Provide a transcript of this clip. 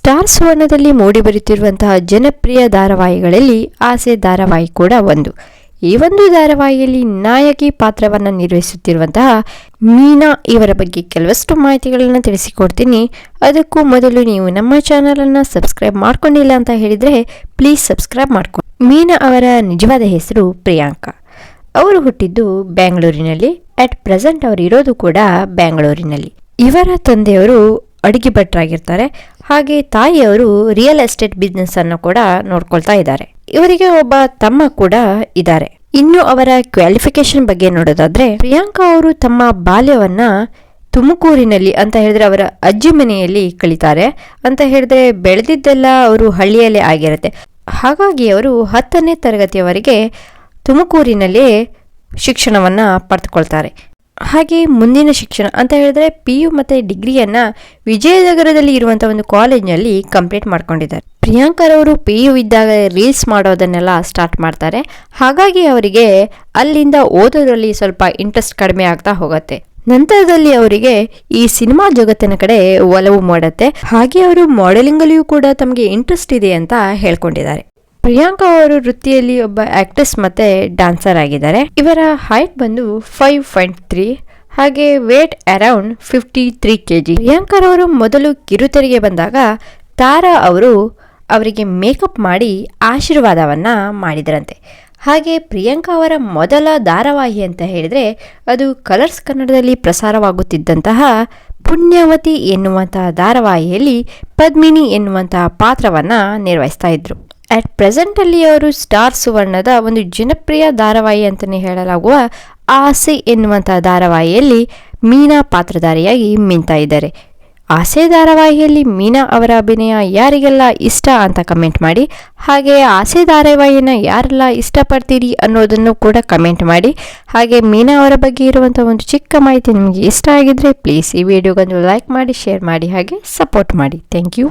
Star ಸುವರ್ಣದಲ್ಲಿ ಮೂಡಿಬರುತ್ತಿರುವಂತಹ ಜನಪ್ರಿಯ ಧಾರಾವಾಹಿಗಳಲ್ಲಿ ಆಸೆ ಧಾರಾವಾಹಿ ಕೂಡ ಒಂದು. ಈ ಒಂದು ಧಾರಾವಾಹಿಯಲ್ಲಿ ನಾಯಕಿ ಪಾತ್ರವನ್ನು ನಿರ್ವಹಿಸುತ್ತಿರುವಂತಹ ಮೀನಾ ಇವರ ಬಗ್ಗೆ ಕೆಲವಷ್ಟು ಮಾಹಿತಿಗಳನ್ನು ತಿಳಿಸಿಕೊಡ್ತೀನಿ. ಅದಕ್ಕೂ ಮೊದಲು ನೀವು ನಮ್ಮ ಚಾನಲನ್ನು ಸಬ್ಸ್ಕ್ರೈಬ್ ಮಾಡ್ಕೊಂಡಿಲ್ಲ ಅಂತ ಹೇಳಿದರೆ ಪ್ಲೀಸ್ ಸಬ್ಸ್ಕ್ರೈಬ್ ಮಾಡ್ಕೊಂಡು ಮೀನಾ ಅವರ ನಿಜವಾದ ಹೆಸರು ಪ್ರಿಯಾಂಕಾ. ಅವರು ಹುಟ್ಟಿದ್ದು ಬ್ಯಾಂಗ್ಳೂರಿನಲ್ಲಿ, ಅಟ್ ಪ್ರೆಸೆಂಟ್ ಅವರು ಇರೋದು ಕೂಡ ಬ್ಯಾಂಗ್ಳೂರಿನಲ್ಲಿ. ಇವರ ತಂದೆಯವರು ಅಡಿಗೆ ಭಟ್ರಾಗಿರ್ತಾರೆ. ಹಾಗೆ ತಾಯಿಯವರು ರಿಯಲ್ ಎಸ್ಟೇಟ್ ಬಿಸ್ನೆಸ್ ಅನ್ನು ಕೂಡ ನೋಡ್ಕೊಳ್ತಾ ಇದ್ದಾರೆ. ಇವರಿಗೆ ಒಬ್ಬ ತಮ್ಮ ಕೂಡ ಇದ್ದಾರೆ. ಇನ್ನು ಅವರ ಕ್ವಾಲಿಫಿಕೇಶನ್ ಬಗ್ಗೆ ನೋಡೋದಾದ್ರೆ, ಪ್ರಿಯಾಂಕಾ ಅವರು ತಮ್ಮ ಬಾಲ್ಯವನ್ನ ತುಮಕೂರಿನಲ್ಲಿ ಅಂತ ಹೇಳಿದ್ರೆ ಅವರ ಅಜ್ಜಿ ಮನೆಯಲ್ಲಿ ಕಳೀತಾರೆ. ಅಂತ ಹೇಳಿದ್ರೆ ಬೆಳೆದಿದ್ದೆಲ್ಲ ಅವರು ಹಳ್ಳಿಯಲ್ಲೇ ಆಗಿರುತ್ತೆ. ಹಾಗಾಗಿ ಅವರು ಹತ್ತನೇ ತರಗತಿಯವರೆಗೆ ತುಮಕೂರಿನಲ್ಲಿಯೇ ಶಿಕ್ಷಣವನ್ನು ಪಡೆದುಕೊಳ್ತಾರೆ. ಹಾಗೆ ಮುಂದಿನ ಶಿಕ್ಷಣ ಅಂತ ಹೇಳಿದ್ರೆ ಪಿ ಯು ಮತ್ತು ಡಿಗ್ರಿಯನ್ನು ವಿಜಯನಗರದಲ್ಲಿ ಇರುವಂಥ ಒಂದು ಕಾಲೇಜ್ನಲ್ಲಿ ಕಂಪ್ಲೀಟ್ ಮಾಡ್ಕೊಂಡಿದ್ದಾರೆ. ಪ್ರಿಯಾಂಕರವರು ಪಿ ಯು ಇದ್ದಾಗ ರೀಲ್ಸ್ ಮಾಡೋದನ್ನೆಲ್ಲ ಸ್ಟಾರ್ಟ್ ಮಾಡ್ತಾರೆ. ಹಾಗಾಗಿ ಅವರಿಗೆ ಅಲ್ಲಿಂದ ಓದೋದ್ರಲ್ಲಿ ಸ್ವಲ್ಪ ಇಂಟ್ರೆಸ್ಟ್ ಕಡಿಮೆ ಆಗ್ತಾ ಹೋಗುತ್ತೆ. ನಂತರದಲ್ಲಿ ಅವರಿಗೆ ಈ ಸಿನಿಮಾ ಜಗತ್ತಿನ ಕಡೆ ಒಲವು ಮಾಡುತ್ತೆ. ಹಾಗೆ ಅವರು ಮಾಡೆಲಿಂಗಲ್ಲಿಯೂ ಕೂಡ ತಮಗೆ ಇಂಟ್ರೆಸ್ಟ್ ಇದೆ ಅಂತ ಹೇಳ್ಕೊಂಡಿದ್ದಾರೆ. ಪ್ರಿಯಾಂಕಾ ಅವರು ವೃತ್ತಿಯಲ್ಲಿ ಒಬ್ಬ ಆಕ್ಟ್ರೆಸ್ ಮತ್ತೆ ಡಾನ್ಸರ್ ಆಗಿದ್ದಾರೆ. ಇವರ ಹೈಟ್ ಬಂದು ಫೈವ್ ಪಾಯಿಂಟ್ ತ್ರೀ ಹಾಗೆ weight around fifty three K G ಪ್ರಿಯಾಂಕರವರು ಮೊದಲು ಕಿರುತೆರೆಗೆ ಬಂದಾಗ ತಾರಾ ಅವರು ಅವರಿಗೆ ಮೇಕಪ್ ಮಾಡಿ ಆಶೀರ್ವಾದವನ್ನ ಮಾಡಿದರಂತೆ. ಹಾಗೆ ಪ್ರಿಯಾಂಕಾ ಅವರ ಮೊದಲ ಧಾರಾವಾಹಿ ಅಂತ ಹೇಳಿದ್ರೆ ಅದು ಕಲರ್ಸ್ ಕನ್ನಡದಲ್ಲಿ ಪ್ರಸಾರವಾಗುತ್ತಿದ್ದಂತಹ ಪುಣ್ಯವತಿ ಎನ್ನುವಂತಹ ಧಾರಾವಾಹಿಯಲ್ಲಿ ಪದ್ಮಿನಿ ಎನ್ನುವಂತಹ ಪಾತ್ರವನ್ನ ನಿರ್ವಹಿಸ್ತಾ ಇದ್ರು. ಅಟ್ ಪ್ರೆಸೆಂಟಲ್ಲಿ ಅವರು ಸ್ಟಾರ್ ಸುವರ್ಣದ ಒಂದು ಜನಪ್ರಿಯ ಧಾರಾವಾಹಿ ಅಂತಲೇ ಹೇಳಲಾಗುವ ಆಸೆ ಎನ್ನುವಂಥ ಧಾರಾವಾಹಿಯಲ್ಲಿ ಮೀನಾ ಪಾತ್ರಧಾರಿಯಾಗಿ ಮಿಂತಾ ಇದ್ದಾರೆ. ಆಸೆ ಧಾರಾವಾಹಿಯಲ್ಲಿ ಮೀನಾ ಅವರ ಅಭಿನಯ ಯಾರಿಗೆಲ್ಲ ಇಷ್ಟ ಅಂತ ಕಮೆಂಟ್ ಮಾಡಿ, ಹಾಗೆ ಆಸೆ ಧಾರಾವಾಹಿನ ಯಾರೆಲ್ಲ ಇಷ್ಟಪಡ್ತೀರಿ ಅನ್ನೋದನ್ನು ಕೂಡ ಕಮೆಂಟ್ ಮಾಡಿ, ಹಾಗೆ ಮೀನಾ ಅವರ ಬಗ್ಗೆ ಇರುವಂಥ ಒಂದು ಚಿಕ್ಕ ಮಾಹಿತಿ ನಿಮಗೆ ಇಷ್ಟ ಆಗಿದ್ರೆ ಪ್ಲೀಸ್ ಈ ವಿಡಿಯೋಗೊಂದು ಲೈಕ್ ಮಾಡಿ ಶೇರ್ ಮಾಡಿ, ಹಾಗೆ ಸಪೋರ್ಟ್ ಮಾಡಿ. Thank you